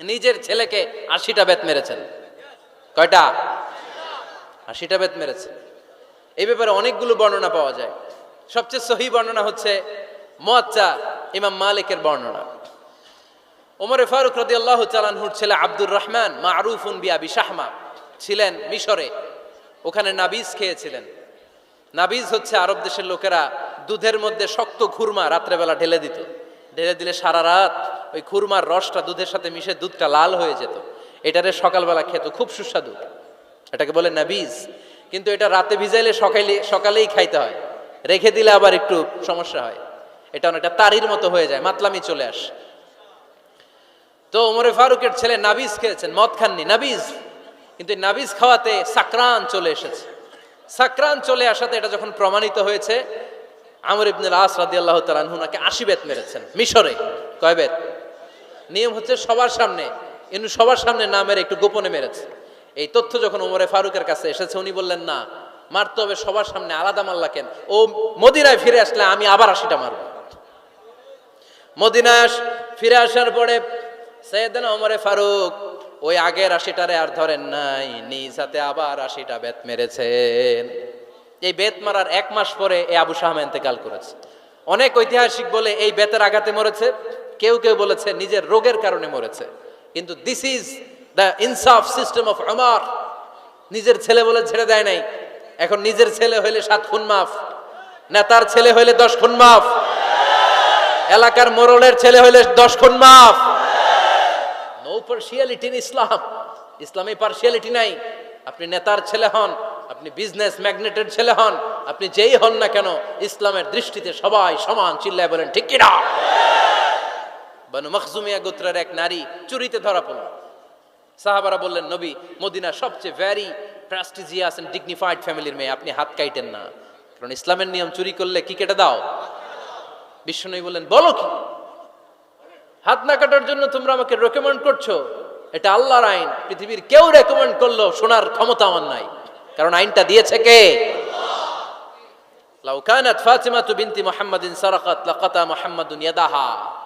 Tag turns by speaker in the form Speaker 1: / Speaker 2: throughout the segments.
Speaker 1: নিজের ছেলেকে আশিটা বেত মেরেছেন। কয়টা? আশিটা বেত মেরেছে এই ব্যাপারে অনেকগুলো বর্ণনা পাওয়া যায়। সবচেয়ে সহি বর্ণনা হচ্ছে মোয়াচ্চা ইমাম মালিকের বর্ণনা। ওমরে ফারুক রদি আল্লাহ চালানহুর ছেলে আব্দুর রহমান মা মারুফুন বিয়াবি শাহমা ছিলেন মিশরে। ওখানে নাবিজ খেয়েছিলেন। নাবিজ হচ্ছে আরব দেশের লোকেরা দুধের মধ্যে শক্ত ঘুরমা রাত্রেবেলা ঢেলে দিত। ঢেলে দিলে সারা রাত ওই খুরমার রসটা দুধের সাথে মিশে দুধটা লাল হয়ে যেত। এটারে সকালবেলা খেত, খুব সুস্বাদু। এটাকে বলে নাবিজ। কিন্তু এটা রাতে ভিজাইলে সকালে, সকালেই খাইতে হয়। রেখে দিলে আবার একটু সমস্যা হয়। এটা অনেকটা তারির মতো হয়ে যায়, মাতলামি চলে আসে। তো ওমরে ফারুকের ছেলে নাবিজ খেয়েছেন, মদ খাননি, নাবিজ। কিন্তু নাবিজ খাওয়াতে সাকরান চলে এসেছে। সাকরান চলে আসাতে এটা যখন প্রমাণিত হয়েছে, আমর ইবনুল আস রাদিয়াল্লাহু তাআলা আনহু নাকি আশি বেত মেরেছেন, মিশরে। কয় বেত? নিয়ম হচ্ছে সবার সামনে। ইনু সবার সামনে না মেরে একটু গোপনে মেরেছে। এই তথ্য যখন ওমরে ফারুকের কাছে এসেছে, উনি বললেন, না, মারতে হবে সবার সামনে। আলাদা মাল্লা কেন? ও মদিনায় ফিরে আসলে আমি আবার আশিটা মারব। মদিনায় ফিরে আসার পরে সৈয়দনা ওমরে ফারুক ওই আগের আশিটারে আর ধরেন নাই, নিজ হাতে আবার আশিটা বেত মেরেছেন। এই বেত মারার এক মাস পরে এই আবু শাহ ইন্তেকাল করেছে। অনেক ঐতিহাসিক বলে এই বেতের আঘাতে মরেছে। কেউ কেউ বলেছে নিজের রোগের কারণে মরেছে। কিন্তু দিস ইজ দ্য ইনসাফ সিস্টেম অফ আমার নিজের ছেলে বলে ছেড়ে দেয় নাই। এখন নিজের ছেলে হইলে সাত খুন মাফ। নেতার ছেলে হইলে দশ খুন মাফ। এলাকার মোরলের ছেলে হইলে দশ খুন মাফ। নো পার্সিয়ালিটি ইন ইসলাম ইসলামে পার্সিয়ালিটি নাই। আপনি নেতার ছেলে হন, আপনি বিজনেস ম্যাগনেটের ছেলে হন, আপনি যেই হন না কেন, ইসলামের দৃষ্টিতে সবাই সমান চিল্লায় বলেন, ঠিক কিনা? বানু মখজুমিয়া গোত্রের এক নারী চুরিতে ধরা পড়ল। সাহাবারা বললেন, নবী, মদিনা সবচেয়ে ভ্যারি প্রেস্টিজিয়াস এন্ড ডিগনিফাইড ফ্যামিলির মেয়ে, আপনি হাত কাইটেন না। কারণ ইসলামের নিয়ম চুরি করলে কি কেটে দাও? বিষ্ণু বললেন, বলো কি? হাত না কাটার জন্য তোমরা আমাকে রেকমেন্ড করছ। এটা আল্লাহর আইন। পৃথিবীর কেউ রেকমেন্ড করল শোনার ক্ষমতা আমার নাই। কারণ আইনটা দিয়েছে কে? লাউ কানাত ফাতিমাতু বিনতি মুহাম্মাদিন সারাকাত, লাকাতা মুহাম্মাদুন ইয়াদাহা।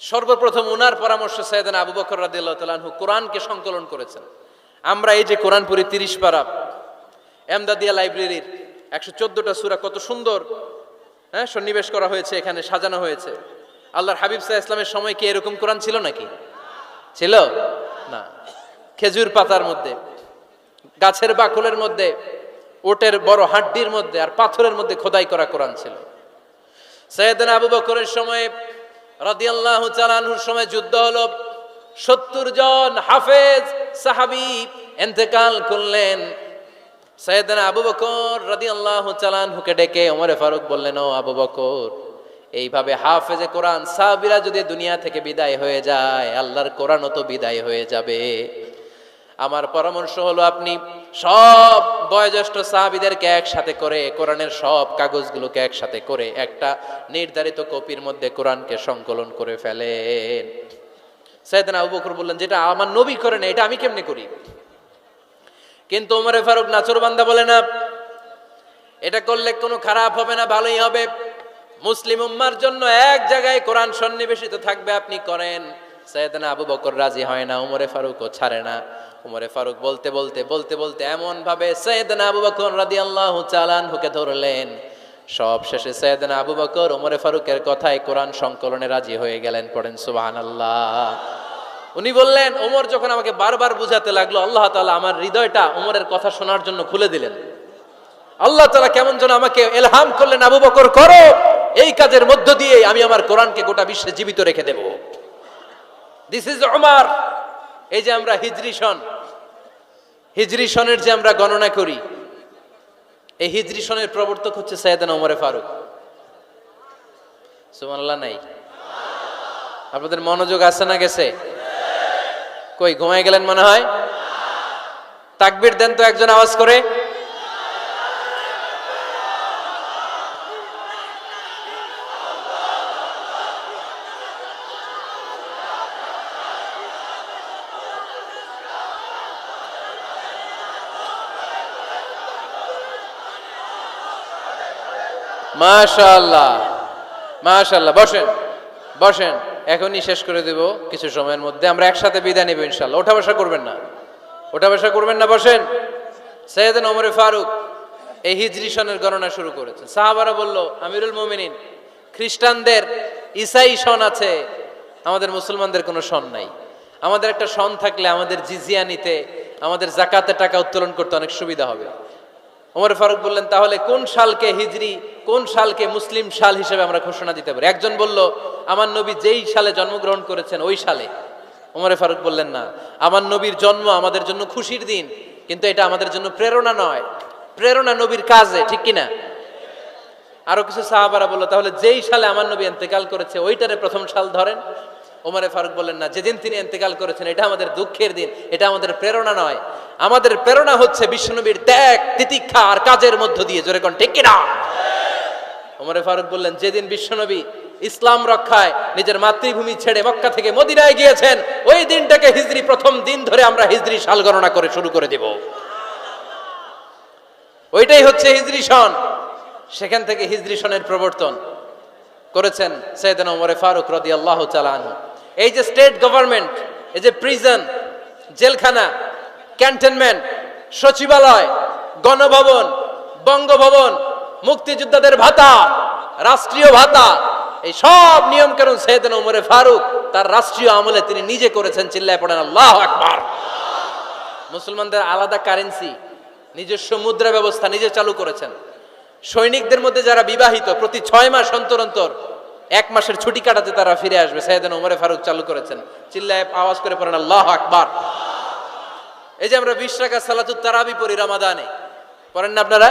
Speaker 1: সর্বপ্রথম উনার পরামর্শ সৈয়দান আবু বকর রাদিয়াল্লাহু তাআলা কোরআনকে সংকলন করেছেন। আমরা এই যে কোরআন পড়ি তিরিশ পারা এমদাদিয়া লাইব্রেরির একশো চোদ্দটা সুরা কত সুন্দর হ্যাঁ সন্নিবেশ করা হয়েছে, এখানে সাজানো হয়েছে। আল্লাহর হাবিব সাহা ইসলামের সময় কি এরকম কোরআন ছিল নাকি? ছিল? না। খেজুর পাতার মধ্যে, গাছের বাকলের মধ্যে, ওটের বড় হাড্ডির মধ্যে আর পাথরের মধ্যে খোদাই করা কোরআন ছিল। সৈয়দনা আবু বকরের সময় রাদিয়াল্লাহু চালানুর সময় যুদ্ধ হলো। সত্তর জন হাফেজ সাহাবি এন্তেকাল করলেন। সৈয়দনা আবু বকর রাদিয়াল্লাহু চালানহুকে ডেকে ওমরে ফারুক বললেন, ও আবু বকর, এইভাবে হাফেজে কোরআন সাবিরা যদি দুনিয়া থেকে বিদায় হয়ে যায়, আল্লাহর কোরআনও তো বিদায় হয়ে যাবে। আমার পরামর্শ হলো আপনি সব বয়োজ্যেষ্ঠ সাহাবিদেরকে একসাথে করে, কোরআনের সব কাগজগুলোকে একসাথে করে একটা নির্ধারিত কপির মধ্যে কোরআনকে সংকলন করে ফেলেন। সাইদানা আবু বকর বললেন, যেটা আমার নবী করে না, এটা আমি কেমনে করি? কিন্তু ওমরে ফারুক নাচরবান্দা বলে, না, এটা করলে কোনো খারাপ হবে না, ভালোই হবে। মুসলিম উম্মার জন্য এক জায়গায় কোরআন সন্নিবেশিত থাকবে, আপনি করেন। সৈয়দনা আবু বকর রাজি হয় না উমরে ফারুকও ছাড়ে না। উমরে ফারুক বলতে বলতে বলতে বলতে এমন ভাবে সৈয়দনা আবু বকর ধরলেন। সব শেষে সৈয়দনা আবু বকর উমরে ফারুকের কথায় কোরআন সংকলনে রাজি হয়ে গেলেন, পড়েন সুবহানাল্লাহ। উনি বললেন ওমর যখন আমাকে বারবার বুঝাতে লাগল, আল্লাহ তাআলা আমার হৃদয়টা ওমরের কথা শোনার জন্য খুলে দিলেন। আল্লাহ তালা কেমন যেন আমাকে এলহাম করলেন, আবু বকর, করো। এই কাজের মধ্য দিয়ে আমি আমার কোরআনকে গোটা বিশ্বে জীবিত রেখে দেব। দিস ইজ ওমর এই যে আমরা হিজরি সন, হিজরি সনের যে আমরা গণনা করি, এই হিজরি সনের প্রবর্তক হচ্ছে সৈয়দান ওমরে ফারুক। সুমান্লা নাই? আপনাদের মনোযোগ আছে না গেছে? কই, ঘুমায় গেলেন মনে হয়? তাকবির দেন তো একজন আওয়াজ করে। মাশাআল্লাহ। মাশাআল্লাহ। বসেন বসেন। এখনই শেষ করে দেব কিছু সময়ের মধ্যে। আমরা একসাথে বিদায় নেব ইনশাল্লাহ ওঠা বসা করবেন না। ওঠা বসা করবেন না, বসেন। সৈয়দ ওমরে ফারুক এই হিজরি সনের গণনা শুরু করেছেন। সাহাবারা বলল, আমিরুল মোমিনিন, খ্রিস্টানদের ইসাই সন আছে। আমাদের মুসলমানদের কোনো সন নাই। আমাদের একটা সন থাকলে আমাদের জিজিয়া নিতে, আমাদের জাকাতে টাকা উত্তোলন করতে অনেক সুবিধা হবে। ওমর ফারুক বললেন, তাহলে কোন সালকে হিজরি কোন সালকে মুসলিম সাল হিসেবে আমরা ঘোষণা দিতে পারি? একজন বলল, আমার নবী যেই সালে জন্মগ্রহণ করেছেন, ওই সালে। ওমরে ফারুক বললেন, না, আমার নবীর জন্ম আমাদের জন্য খুশির দিন, কিন্তু এটা আমাদের জন্য প্রেরণা নয়। প্রেরণা নবীর কাজে, ঠিক কিনা? আরও কিছু সাহাবারা বলল, তাহলে যেই সালে আমার নবী এন্তেকাল করেছে, ওইটারে প্রথম সাল ধরেন? ওমরে ফারুক বললেন, না, যেদিন তিনি এন্তেকাল করেছেন, এটা আমাদের দুঃখের দিন, এটা আমাদের প্রেরণা নয়। আমাদের প্রেরণা হচ্ছে বিশ্বনবীর ত্যাগ, তিতিক্ষা আর কাজের মধ্য দিয়ে। জোরে কোন, ঠিক কিনা? ওমরে ফারুক বললেন, যেদিন বিশ্বনবী ইসলাম রক্ষায় নিজের মাতৃভূমি ছেড়ে মক্কা থেকে মদিনায় গিয়েছেন, ওই দিনটাকে হিজরি প্রথম দিন ধরে আমরা হিজরি সাল গণনা করে শুরু করে দেব। ওইটাই হচ্ছে হিজরি সন। সেখান থেকে হিজরি সনের প্রবর্তন করেছেন সৈয়দান ওমরে ফারুক রদি আল্লাহ চালানহু এই যে স্টেট গভর্নমেন্ট, এই যে প্রিজন, জেলখানা, ক্যান্টনমেন্ট, সচিবালয়, গণভবন, বঙ্গভবন মুক্তিযোদ্ধাদের ভাতা, রাষ্ট্রীয় ভাতা, এই সব নিয়ম কানুন সৈয়দান ওমরে ফারুক তার রাষ্ট্রীয় আমলে তিনি নিজে করেছেন, চিল্লায় পড়েন, আল্লাহ আকবার। মুসলমানদের আলাদা কারেন্সি নিজস্ব মুদ্রা ব্যবস্থা নিজে চালু করেছেন। সৈনিকদের মধ্যে যারা বিবাহিত, প্রতি ছয় মাস অন্তর অন্তর, এক মাসের ছুটি কাটাতে তারা ফিরে আসবে সাইয়েদান ওমরে ফারুক চালু করেছেন। চিল্লায় আওয়াজ করে পড়েন, আল্লাহ আকবার। এই যে আমরা বিশ টাকা সালাতুত তারাবি পড়ি রামাদানে, পড়েন না আপনারা?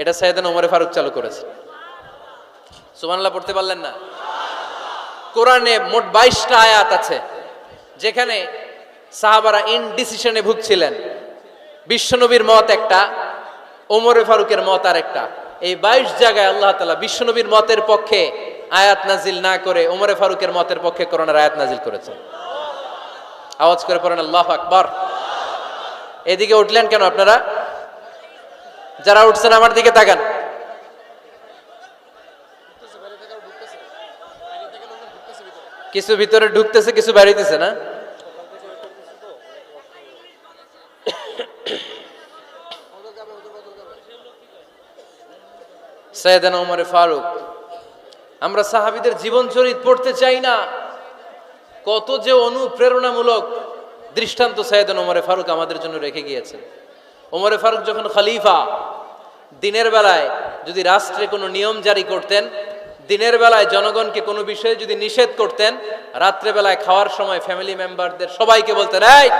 Speaker 1: এটা সাইয়েদান ওমরে ফারুক চালু করেছে। সুবহানাল্লাহ, পড়তে পারলেন না? কোরআনে মোট বাইশটা আয়াত আছে, যেখানে সাহাবারা ইনডিসিশনে ভুগছিলেন। বিশ্বনবীর মত একটা, ওমরে ফারুকের মত আর একটা এই বাইশ জায়গায় আল্লাহ তালা বিশ্বনবীর মতের পক্ষে আয়াত নাজিল না করে ওমরে ফারুকের মতের পক্ষে করোনার আয়াত নাজিল করেছেন। আওয়াজ করে পড়েন, আল্লাহ আকবর। এদিকে উঠলেন কেন আপনারা? যারা উঠছেন আমার দিকে তাকান। কিছু ভিতরে ঢুকতেছে, কিছু বেরিতেছে না? সৈয়দান ফারুক, আমরা সাহাবিদের জীবন চরিত পড়তে চাই না। কত যে অনুপ্রেরণামূলক দৃষ্টান্ত সৈয়দান ফারুক আমাদের জন্য রেখে গিয়েছেন। ওমরে ফারুক যখন খলিফা, দিনের বেলায় যদি রাষ্ট্রে কোনো নিয়ম জারি করতেন, দিনের বেলায় জনগণকে কোনো বিষয়ে যদি নিষেধ করতেন, রাত্রে বেলায় খাওয়ার সময় ফ্যামিলি মেম্বারদের সবাইকে বলতেন, এই,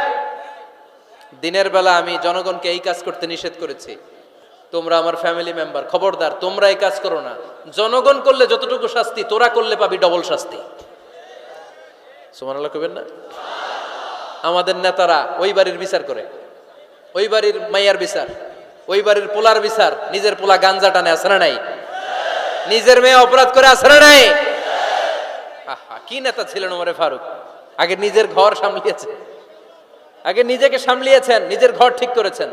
Speaker 1: দিনের বেলা আমি জনগণকে এই কাজ করতে নিষেধ করেছি। তোমরা আমার ফ্যামিলি মেম্বার খবরদার, তোমরা এই কাজ করো না। জনগণ করলে যতটুকু শাস্তি, তোরা করলে পাবি ডবল শাস্তি। সুমান আল্লাহ কবেন না? আমাদের নেতারা ওই বাড়ির বিচার করে। ওই বাড়ির মাইয়ার বিচার, ওই বাড়ির পোলার বিচার, নিজের পোলা গাঞ্জা টানে আসে না নাই? নিজের মেয়ে অপরাধ করে আসে না নাই? কি নেতা ছিলেন ওমরে ফারুক? আগে নিজের ঘর সামলিয়েছে। আগে নিজেকে সামলিয়েছেন, নিজের ঘর ঠিক করেছেন।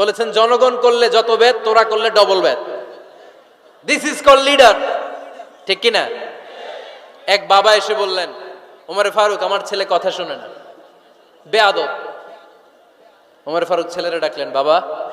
Speaker 1: বলেছেন, জনগণ করলে যত বেদ, তোরা করলে ডবল বেদ। দিস ইজ কল লিডার ঠিক কিনা? এক বাবা এসে বললেন, ওমরে ফারুক, আমার ছেলে কথা শোনে না। বেয়াদব। ওমর ফারুক ছেলেরা ডাকলেন বাবা।